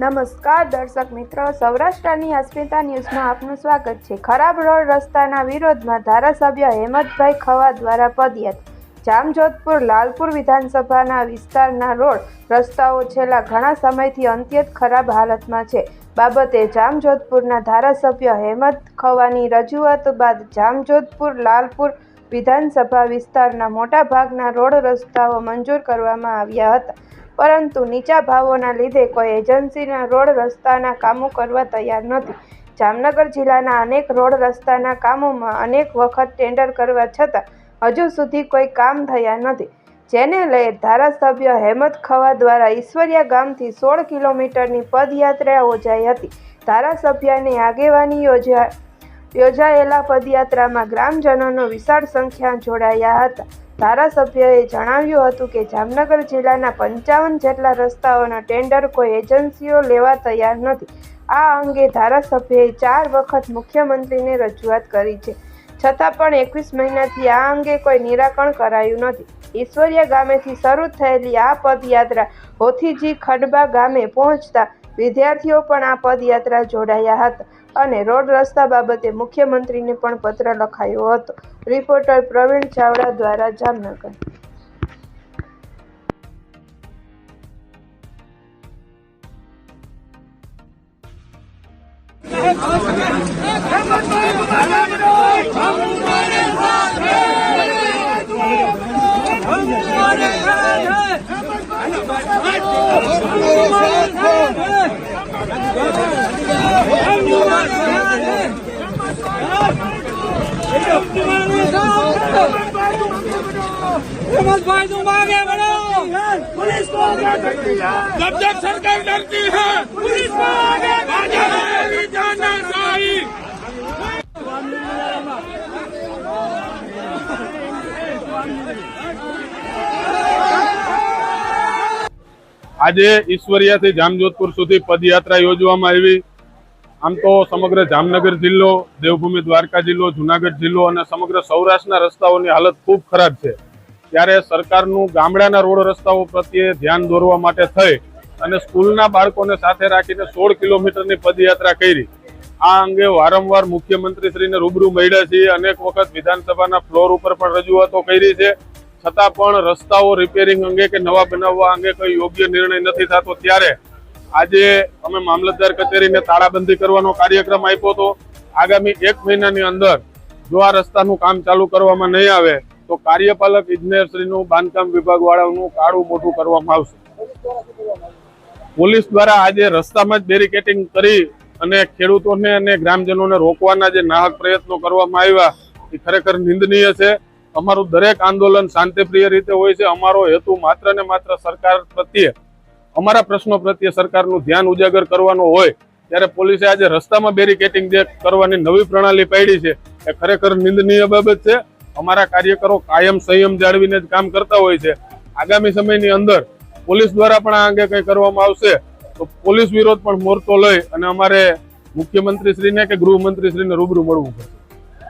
નમસ્કાર દર્શક મિત્રો, સૌરાષ્ટ્રની અસ્મિતા ન્યૂઝમાં આપનું સ્વાગત છે. ખરાબ રોડ રસ્તાના વિરોધમાં ધારાસભ્ય હેમંતભાઈ ખવા દ્વારા પદયાત જામજોધપુર, લાલપુર વિધાનસભાના વિસ્તારના રોડ રસ્તાઓ છેલ્લા ઘણા સમયથી અત્યંત ખરાબ હાલતમાં છે. બાબતે જામજોધપુરના ધારાસભ્ય હેમંત ખવાની રજૂઆત બાદ જામજોધપુર, લાલપુર વિધાનસભા વિસ્તારના મોટાભાગના રોડ રસ્તાઓ મંજૂર કરવામાં આવ્યા હતા. પરંતુ નીચા ભાવોના લીધે કોઈ એજન્સીના રોડ રસ્તાના કામો કરવા તૈયાર નથી. જામનગર જિલ્લાના અનેક રોડ રસ્તાના કામોમાં અનેક વખત ટેન્ડર કરવા છતાં હજુ સુધી કોઈ કામ થયા નથી. જેને લઈ ધારાસભ્ય હેમત ખવા દ્વારા ઈશ્વરિયા ગામથી સોળ કિલોમીટરની પદયાત્રા યોજાઈ હતી. ધારાસભ્યની આગેવાની યોજા, યોજાયેલા પદયાત્રામાં ગ્રામજનોનો વિશાળ સંખ્યા જોડાયા હતા. ધારાસભ્યએ જણાવ્યું હતું કે જામનગર જિલ્લાના પંચાવન જેટલા રસ્તાઓના ટેન્ડર કોઈ એજન્સીઓ લેવા તૈયાર નથી. આ અંગે ધારાસભ્યએ ચાર વખત મુખ્યમંત્રીને રજૂઆત કરી છે. છતાં પણ એકવીસ મહિનાથી આ અંગે કોઈ નિરાકરણ કરાયું નથી. ઈશ્વરિયા ગામેથી શરૂ થયેલી આ પદયાત્રા હોથીજી ખડબા ગામે પહોંચતા વિદ્યાર્થીઓ પણ આ પદયાત્રા જોડાયા હતા અને રોડ રસ્તા બાબતે મુખ્યમંત્રીને પણ પત્ર લખાયો હતો. રિપોર્ટર પ્રવીણ ચાવડા દ્વારા જામનગર. भाई तुम आगे बढ़ो पुलिस को आगे करती है जब जब सरकार डरती है पुलिस को आगे आगे जाना चाहिए આજે ઈશ્વરિયાથી જામજોધપુર સુધી પદયાત્રા યોજવામાં આવી આમ તો સમગ્ર જામનગર જિલ્લો દેવભૂમિ દ્વારકા જિલ્લો જુનાગઢ જિલ્લો અને સમગ્ર સૌરાષ્ટ્રના રસ્તાઓની હાલત ખૂબ ખરાબ છે ત્યારે સરકારનું ગામડાના રોડ રસ્તાઓ પ્રત્યે ધ્યાન દોરવા માટે થઈ અને સ્કૂલના બાળકોને સાથે રાખીને સોળ કિલોમીટરની પદયાત્રા કરી. આ અંગે વારંવાર મુખ્યમંત્રીશ્રીને રૂબરૂ મળ્યા છીએ. અનેક વખત વિધાનસભાના ફ્લોર ઉપર પણ રજૂઆતો કરી છે. છતાં પણ રસ્તાઓ રિપેરિંગ અંગે કે નવા બનાવવા અંગે કોઈ યોગ્ય નિર્ણય નથી થતો. ત્યારે આજે અમે મામલતદાર કચેરીને તાળાબંધી કરવાનો કાર્યક્રમ આપ્યો હતો. આગામી એક મહિનાની અંદર જો આ રસ્તાનું કામ ચાલુ કરવામાં નહીં આવે તો કાર્યપાલક ઇજનેરશ્રીનું બાંધકામ વિભાગ વાળાનું કાળું મોટું કરવામાં આવશે. પોલીસ દ્વારા આજે રસ્તામાં જ બેરિકેટિંગ કરી અને ખેડૂતોને અને ગ્રામજનોને રોકવાના જે નાહક પ્રયત્નો કરવામાં આવ્યા, એ ખરેખર નિંદનીય છે. અમારું દરેક આંદોલન શાંતિપ્રિય રીતે હોય છે. અમારો હેતુ માત્ર ને માત્ર સરકાર પ્રત્યે, અમારા પ્રશ્નો પ્રત્યે સરકારનું ધ્યાન ઉજાગર કરવાનો હોય, ત્યારે પોલીસે આજે રસ્તામાં બેરિકેટિંગ જે કરવાની નવી પ્રણાલી પાડી છે, એ ખરેખર નિંદનીય બાબત છે. અમારા કાર્યકરો કાયમ સંયમ જાળવીને જ કામ કરતા હોય છે. આગામી સમયની અંદર પોલીસ દ્વારા પણ આ અંગે કંઈ કરવામાં આવશે તો પોલીસ વિરોધ પણ મોરચો લઈ અને અમારે મુખ્યમંત્રીશ્રીને કે ગૃહમંત્રીશ્રીને રૂબરૂ મળવું પડશે.